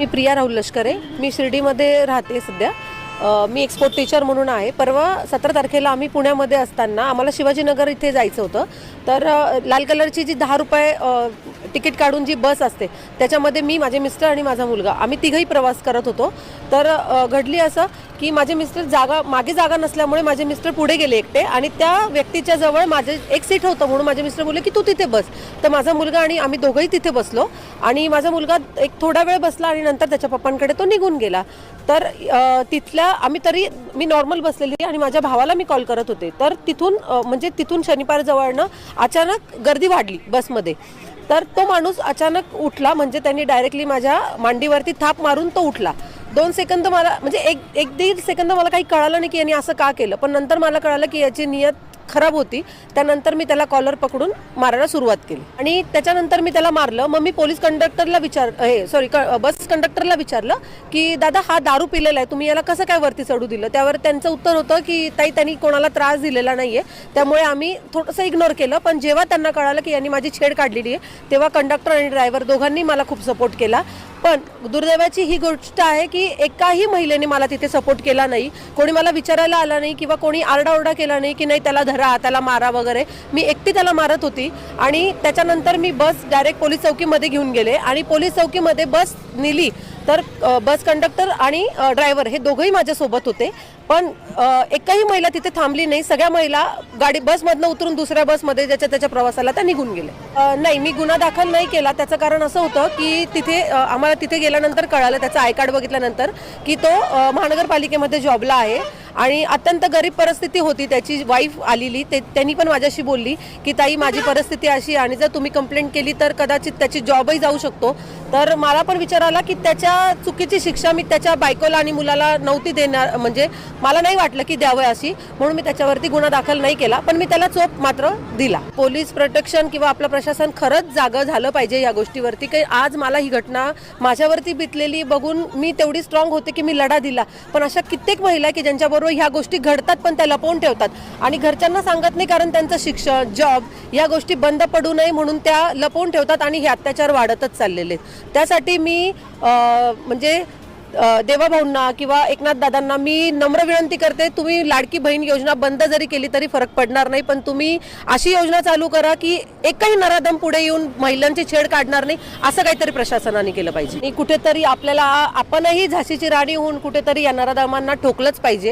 मी प्रिया राहुल लष्करे. मी शिर्डीमध्ये राहते सध्या. मी export teacher म्हणून आहे. परवा सतरा तारखेला आम्ही पुण्यामध्ये असताना आम्हाला शिवाजीनगर इथे जायचं होतं. तर लाल कलरची जी दहा रुपये तिकीट काढून जी बस असते त्याच्यामध्ये मी माझे मिस्टर आणि माझा मुलगा आम्ही तिघही प्रवास करत होतो. तर घडली असं की माझे मिस्टर जागा मागे जागा नसल्यामुळे माझे मिस्टर पुढे गेले एकटे आणि त्या व्यक्तीच्या जवळ माझे एक सीट होतं म्हणून माझे मिस्टर बोलले की तू तिथे बस. तर माझा मुलगा आणि आम्ही दोघंही तिथे बसलो आणि माझा मुलगा एक थोडा वेळ बसला आणि नंतर त्याच्या पप्पांकडे तो निघून गेला. तर तिथल्या आम्ही तरी मी नॉर्मल बसलेली आणि माझ्या भावाला मी कॉल करत होते. तर तिथून म्हणजे तिथून शनिवार जवळनं अचानक गर्दी वाढली बसमध्ये. तर तो माणूस अचानक उठला म्हणजे त्यांनी डायरेक्टली माझ्या मांडीवरती थाप मारून तो उठला. दोन सेकंद मला म्हणजे एक एक दीड सेकंद मला काही कळालं नाही की यांनी असं का केलं पण नंतर मला कळालं की याची नियत खराब होती त्यानंतर मी त्याला कॉलर पकडून मारायला सुरुवात केली. आणि त्याच्यानंतर मी त्याला मारलं मग मी पोलीस कंडक्टरला विचार हे सॉरी बस कंडक्टरला विचारलं की दादा हा दारू पिलेला आहे तुम्ही याला कसं काय वरती चढू दिलं? त्यावर त्यांचं उत्तर होतं की ताई त्यांनी कोणाला त्रास दिलेला नाहीये. त्यामुळे आम्ही थोडंसं इग्नोर केलं पण जेव्हा त्यांना कळालं की यांनी माझी छेड काढलेली आहे तेव्हा कंडक्टर आणि ड्रायव्हर दोघांनी मला खूप सपोर्ट केला. पण दुर्दैवाची ही गोष्ट आहे की एकाही महिलेने मला तिथे सपोर्ट केला नाही. कोणी मला विचारायला आला नाही किंवा कोणी आरडाओरडा केला नाही की नाही त्याला धरा त्याला मारा वगैरे. मी एकटी त्याला मारत होती आणि त्याच्यानंतर मी बस डायरेक्ट पोलीस चौकीमध्ये घेऊन गेले आणि पोलीस चौकीमध्ये बस नेली. तर बस कंडक्टर आणि ड्रायव्हर हे दोघंही माझ्यासोबत होते. पण एकही महिला तिथे थांबली नाही. सगळ्या महिला गाडी बसमधनं उतरून दुसऱ्या बसमध्ये ज्याच्या त्याच्या प्रवासाला त्या निघून गेले नाही मी गुन्हा दाखल नाही केला. त्याचं कारण असं होतं की तिथे आम्हाला तिथे गेल्यानंतर कळालं त्याचं आय कार्ड बघितल्यानंतर की तो महानगरपालिकेमध्ये जॉबला आहे. आणि अत्यंत गरीब परिस्थिती होती त्याची वाईफ आलेली ते त्यांनी पण माझ्याशी बोलली की ताई माझी परिस्थिती अशी आणि जर तुम्ही कंप्लेंट केली तर कदाचित त्याची जॉबही जाऊ शकतो. तर मला पण विचार आला की त्याच्या चुकीची शिक्षा मी त्याच्या बायकोला आणि मुलाला नव्हती देणार म्हणजे मला नाही वाटलं की द्यावं अशी म्हणून मी त्याच्यावरती गुन्हा दाखल नाही केला पण मी त्याला चोप मात्र दिला. पोलीस प्रोटेक्शन किंवा आपलं प्रशासन खरंच जागं झालं पाहिजे या गोष्टीवरती काही आज मला ही घटना माझ्यावरती बितलेली बघून मी तेवढी स्ट्रॉंग होते की मी लढा दिला. पण अशा कित्येक महिला की ज्यांच्याबरोबर ह्या गोष्टी घडतात पण त्या लपवून ठेवतात. आणि घरच्यांना सांगत नाही कारण त्यांचं शिक्षण जॉब या गोष्टी बंद पडू नये म्हणून त्या लपवून ठेवतात आणि हे अत्याचार वाढतच चाललेले आहेत. त्यासाठी मी म्हणजे देवाभाऊंना किंवा एकनाथ दादांना मी नम्र विनंती करते तुम्ही लाडकी बहीण योजना बंद जरी केली तरी फरक पडणार नाही पण तुम्ही अशी योजना चालू करा की एकही नराधम पुढे येऊन महिलांची छेड काढणार नाही असं काहीतरी प्रशासनाने केलं पाहिजे. कुठेतरी आपल्याला आपणही झाशीची राणी होऊन कुठेतरी या नराधमांना ठोकलंच पाहिजे.